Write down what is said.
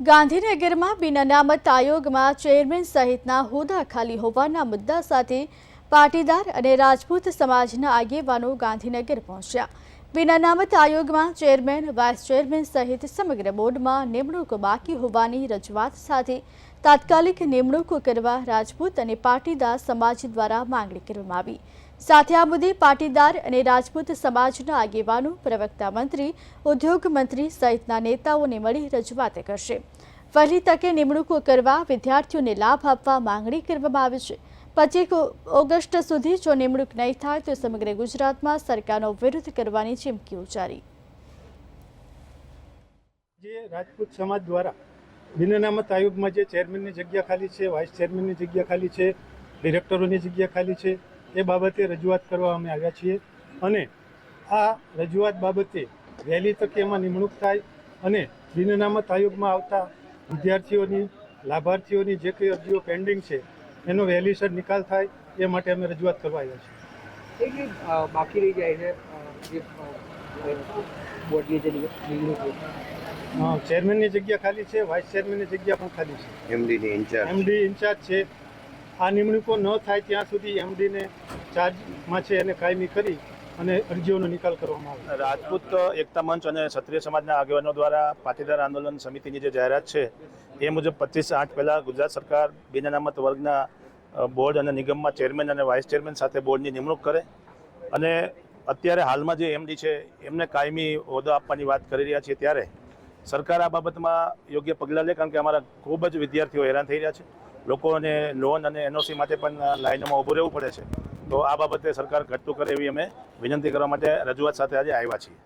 ગાંધીનગરમાં બિન અનામત આયોગમાં ચેરમેન સહિતના હોદ્દા ખાલી હોવાના મુદ્દા સાથે પાટીદાર અને રાજપૂત સમાજના આગેવાનો ગાંધીનગર પહોંચ્યા. બિન અનામત આયોગમાં ચેરમેન, વાઇસ ચેરમેન સહિત સમગ્ર બોર્ડમાં નિમણૂક બાકી હોવાની રજૂઆત સાથે તાત્કાલિક નિમણૂક કરવા રાજપૂત અને પાટીદાર સમાજ દ્વારા માંગણી કરવામાં આવી. સાથે આ મુદ્દે પાટીદાર અને રાજપૂત સમાજના આગેવાનો, પ્રવક્તા મંત્રી, ઉદ્યોગ મંત્રી સહિતના નેતાઓને મળી રજૂઆત કરશે. વહેલી તકે નિમણૂકો કરવા વિદ્યાર્થીઓને લાભ આપવા માંગણી કરવામાં આવી છે. પચીસ ઓગસ્ટ સુધી જો નિમણૂક નહીં થાય તો સમગ્ર ગુજરાતમાં સરકારનો વિરોધ કરવાની ચીમકી ઉચ્ચારી. જે રાજપૂત સમાજ દ્વારા બિનનામત આયોગમાં જે ચેરમેનની જગ્યા ખાલી છે, વાઇસ ચેરમેનની જગ્યા ખાલી છે, ડિરેક્ટરોની જગ્યા ખાલી છે, એ બાબતે રજૂઆત કરવા અમે આવ્યા છીએ. અને આ રજૂઆત બાબતે વહેલી તકે એમાં નિમણૂક થાય અને બિનનામત આયોગમાં આવતા વિદ્યાર્થીઓની, લાભાર્થીઓની જે કંઈ અરજીઓ પેન્ડિંગ છે એનો વહેલીસર નિકાલ થાય એ માટે અમે રજૂઆત કરવા આવ્યા છીએ. બાકી રહી જાય છે બોર્ડની જે ચેરમેનની જગ્યા ખાલી છે વાઇસ ચેરમેનની જગ્યા પણ ખાલી છે. એમડીની ઇન્ચાર્જ એમડી ઇન્ચાર્જ છે. આ નિમણૂકો ન થાય ત્યાં સુધી એમડીને ચાર્જમાં છે એને કાયમી કરી અને અરજીઓનો નિકાલ કરવામાં આવે. રાજપૂત એકતા મંચ અને ક્ષત્રિય સમાજના આગેવાનો દ્વારા પાટીદાર આંદોલન સમિતિની જે જાહેરાત છે એ મુજબ પચીસ આઠ પહેલાં ગુજરાત સરકાર બિન અનામત વર્ગના બોર્ડ અને નિગમમાં ચેરમેન અને વાઇસ ચેરમેન સાથે બોર્ડની નિમણૂક કરે. અને અત્યારે હાલમાં જે એમડી છે, એમને કાયમી હોદ્દો આપવાની વાત કરી રહ્યા છીએ ત્યારે સરકાર આ બાબતમાં યોગ્ય પગલાં લે, કારણ કે અમારા ખૂબ જ વિદ્યાર્થીઓ હેરાન થઈ રહ્યા છે. લોકોને લોન અને એનઓસી માટે પણ લાઇનોમાં ઊભું રહેવું પડે છે. તો આ બાબતે સરકાર ઘટતું કરે એવી અમે વિનંતી કરવા માટે રજૂઆત સાથે આજે આવ્યા છીએ.